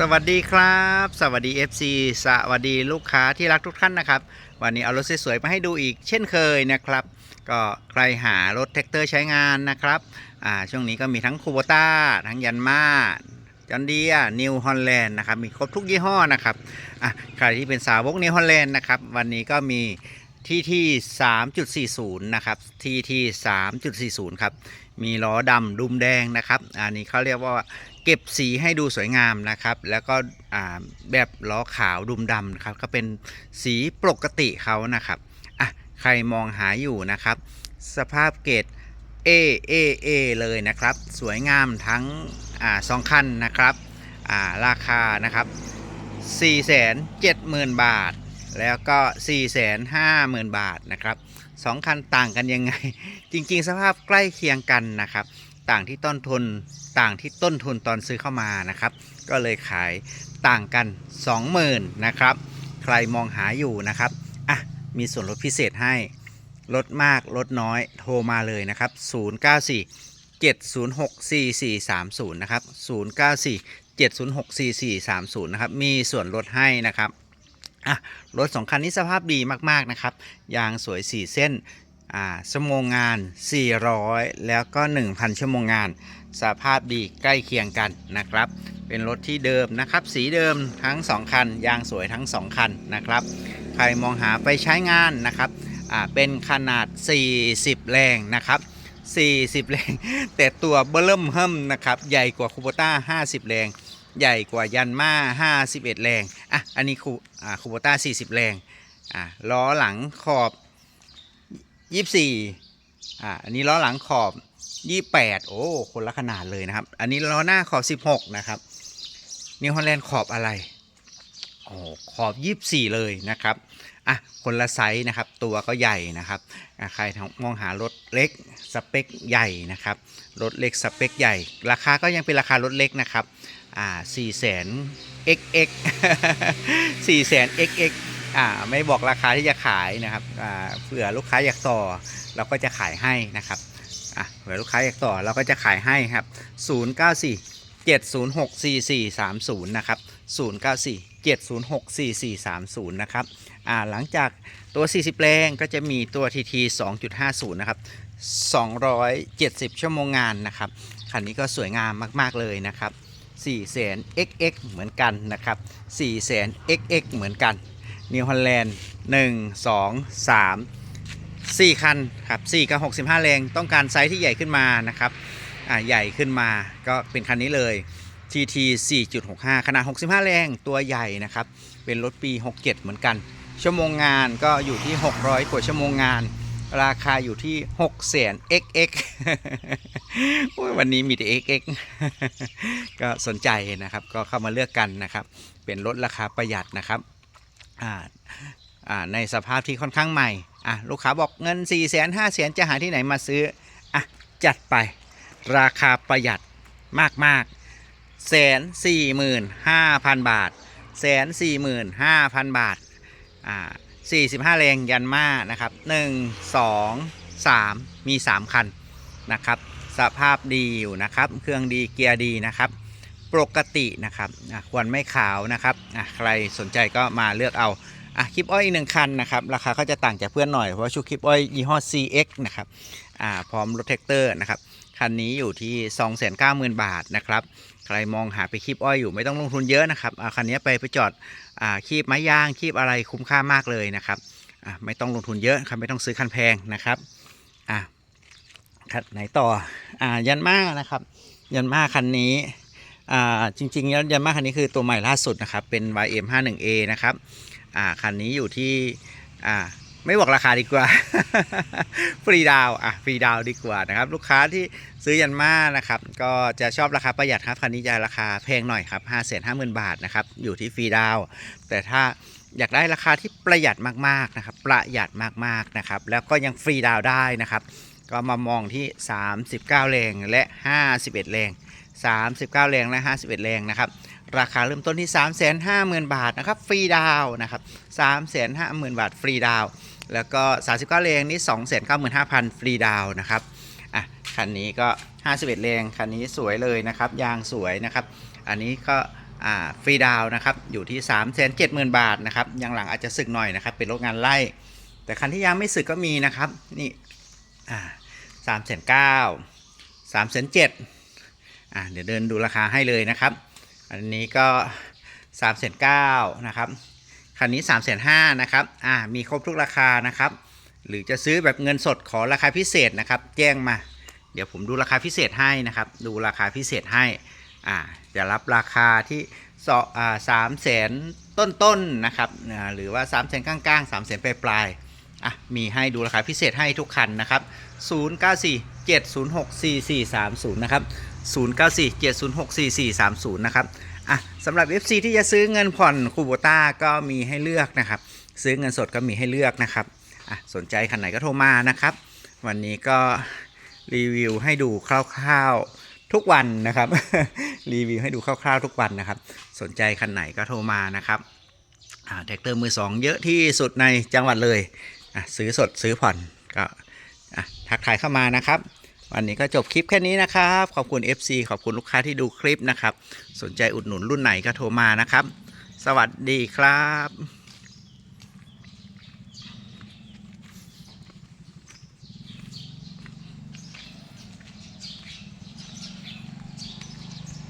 สวัสดีครับ สวัสดี FC สวัสดีลูกค้าที่รักทุกท่านนะครับ วันนี้เอารถสวยๆมาให้ดูอีกเช่นเคยนะครับ ก็ใครหารถแท็กเตอร์ใช้งานนะครับอ่าช่วงนี้ก็มีทั้งคูโบต้าทั้งยันมาจอนเดียนิวฮอลแลนด์นะครับ มีครบทุกยี่ห้อนะครับอะใครที่เป็นสาวกนิวฮอลแลนด์นะครับ วันนี้ก็มีที่ที่3.40 นะครับ ที่ที่3.40 ครับ มีล้อดำดุมแดงนะครับ อันนี้เขาเรียกว่า เก็บสีให้ดูสวยงามนะครับ แล้วก็แบบล้อขาวดุมดำนะครับก็เป็นสีปกติเขานะครับอะใครมองหาอยู่นะครับ สภาพเกรด A A A เลยนะครับ สวยงามทั้งอ่าสองคันนะครับอ่าราคานะครับ 470,000 บาท แล้วก็ 450,000 บาทนะครับสองคันต่างกันยังไง จริง ๆ สภาพใกล้เคียงกันนะครับ ต่างที่ต้นทุน ต่างที่ต้นทุนตอนซื้อเข้ามานะครับ ก็เลยขายต่างกัน 20,000นะครับ ใครมองหาอยู่นะครับอะมีส่วนลดพิเศษให้ลดมากลดน้อยโทรมาเลยนะครับ 094 706 4430 นะครับ 094 706 4430 นะครับ มีส่วนลดให้นะครับ อะ รถสองคันนี้สภาพดีมาก ๆ นะครับ ยางสวย 4 เส้น ชั่วโมงงาน 400 แล้วก็ 1,000 ชั่วโมงงาน สภาพดีใกล้เคียงกันนะครับ เป็นรถที่เดิมนะครับ สีเดิมทั้ง 2 คัน ยางสวยทั้ง 2 คันนะครับ ใครมองหาไปใช้งานนะครับเป็นขนาด 40 แรงนะครับ 40 แรง แต่ตัวเบิ่มเฮิมนะครับ ใหญ่กว่าคูโบต้า 50 แรง ใหญ่กว่ายันมา51 แรง อะ อันนี้คูอ่าคูโบต้า 40 แรง อ่าล้อหลังขอบ ยี่สี่อ่าอันนี้ล้อหลังขอบยี่แปดโอ้ คนละขนาดเลยนะครับ อันนี้ล้อหน้าขอบสิบหกนะครับนิวฮอลแลนด์ขอบอะไรโอ้ขอบยี่สี่เลยนะครับอะคนละไซส์นะครับ ตัวก็ใหญ่นะครับใครมองหารถเล็กสเปคใหญ่นะครับรถเล็กสเปคใหญ่ ราคาก็ยังเป็นราคารถเล็กนะครับอ่าสี่แสน xx สี่แสน xx อ่าไม่บอกราคาที่จะขายนะครับอ่าเผื่อลูกค้าอยากต่อเราก็จะขายให้นะครับอะเผื่อลูกค้าอยากต่อเราก็จะขายให้ครับ094 706 4430นะครับ094 706 4430นะครับอ่าหลังจากตัว 40แรงก็จะมีตัว TT 2.50นะครับ270 ชั่วโมงงานนะครับคันนี้ก็สวยงามมาก ๆ เลยนะครับ4แสน XX เหมือนกันนะครับ4แสน XX เหมือนกัน นิวฮอลแลนด์1 2 3 4คันครับ4กับ65แรงต้องการไซส์ที่ใหญ่ขึ้นมานะครับอ่าใหญ่ขึ้นมาก็เป็นคันนี้เลย TT 4.65 ขนาด 65 แรงตัวใหญ่นะครับ เป็นรถปี 67 เหมือนกัน ชั่วโมงงานก็อยู่ที่ 600 กว่าชั่วโมงงาน ราคาอยู่ที่6แสน XX โอ้ยวันนี้มีแต่ XX ก็สนใจนะครับ ก็เข้ามาเลือกกันนะครับ เป็นรถราคาประหยัดนะครับ ในสภาพที่ค่อนข้างใหม่อะลูกค้าบอกเงิน 4 0 0 0 0 0 5 0 0 0 0 จะหาที่ไหนมาซื้ออะจัดไปราคาประหยัดมากๆแสนสี่หมื่นห้าพันบาทแสนสี่หมื่นห้าพันบาทอ่าสี่สิบห้าแรงยันมานะครับหนึ่งสองสามมีสามคันนะครับ สภาพดีอยู่นะครับ เครื่องดีเกียร์ดีนะครับ ปกตินะครับควรไม่ขาวนะครับใครสนใจก็มาเลือกเอาอะคลิปอ้อยอีกหนึ่งคันนะครับราคาก็จะต่างจากเพื่อนหน่อยเพราะชุดคลิปอ้อยยี่ห้อ CX นะครับอ่าพร้อมรถแท็กเตอร์นะครับคันนี้อยู่ที่ 290,000 บาทนะครับใครมองหาไปคลิปอ้อยอยู่ไม่ต้องลงทุนเยอะนะครับคันนี้ไปไปจอดอคีบไม้ยางคีบอะไรคุ้มค่ามากเลยนะครับไม่ต้องลงทุนเยอะครับไม่ต้องซื้อคันแพงนะครับอะคันไหนต่ออ่ายันมานะครับ ยันมาคันนี้ อ่าจริงๆแล้วยันมาคันนี้คือตัวใหม่ล่าสุดนะครับ เป็น YM51A นะครับอ่าคันนี้อยู่ที่อ่าไม่บอกราคาดีกว่า ฟรีดาวอะฟรีดาวดีกว่านะครับ ลูกค้าที่ซื้อยันมานะครับ ก็จะชอบราคาประหยัดครับคันนี้จะราคาแพงหน่อยครับ5 5 0 0 0 0 บาทนะครับ อยู่ที่ฟรีดาว แต่ถ้าอยากได้ราคาที่ประหยัดมากๆนะครับ ประหยัดมากๆนะครับ แล้วก็ยังฟรีดาวได้นะครับ ก็มามองที่ 39 แรงและ 51 แรง 39 แรงและ 51 แรงนะครับ ราคาเริ่มต้นที่ 350,000 บาทนะครับ ฟรีดาวนะครับ 350,000 บาท ฟรีดาว แล้วก็ 39 แรงนี่ 295,000 ฟรีดาวนะครับ อะ คันนี้ก็ 51 แรง คันนี้สวยเลยนะครับ ยางสวยนะครับ อันนี้ก็ฟรีดาวนะครับ อยู่ที่ 3 7 0 0 0 0 บาทนะครับ ยังหลังอาจจะสึกหน่อยนะครับ เป็นรถงานไล่ แต่คันที่ยังไม่สึกก็มีนะครับ นี่อ่าสามแสนเก้าสามแสนเจ็ด อ่าเดี๋ยวเดินดูราคาให้เลยนะครับ อันนี้ก็สามแสนเก้านะครับ คันนี้สามแสนห้านะครับอ่ามีครบทุกราคานะครับ หรือจะซื้อแบบเงินสดขอราคาพิเศษนะครับ แจ้งมา เดี๋ยวผมดูราคาพิเศษให้นะครับ ดูราคาพิเศษให้อ่าจะรับราคาที่สออ่าสามแสนต้นๆนะครับอ่าหรือว่า3ามแสนกลางๆ3ามแสนปลายๆอะมีให้ดูราคาพิเศษให้ทุกคันนะครับ 094 706 4430 นะครับ 094 706 4430 นะครับ อะสำหรับ FC ที่จะซื้อเงินผ่อนคูโบต้าก็มีให้เลือกนะครับ ซื้อเงินสดก็มีให้เลือกนะครับ อะสนใจคันไหนก็โทรมานะครับ วันนี้ก็รีวิวให้ดูคร่าวๆทุกวันนะครับ รีวิวให้ดูคร่าวๆทุกวันนะครับ สนใจคันไหนก็โทรมานะครับอ่าแท็กเตอร์มือสองเยอะที่สุดในจังหวัดเลยอะซื้อสดซื้อผ่อนก็ ทักทายเข้ามานะครับ วันนี้ก็จบคลิปแค่นี้นะครับ ขอบคุณ FC ขอบคุณลูกค้าที่ดูคลิปนะครับ สนใจอุดหนุนรุ่นไหนก็โทรมานะครับ สวัสดีครับ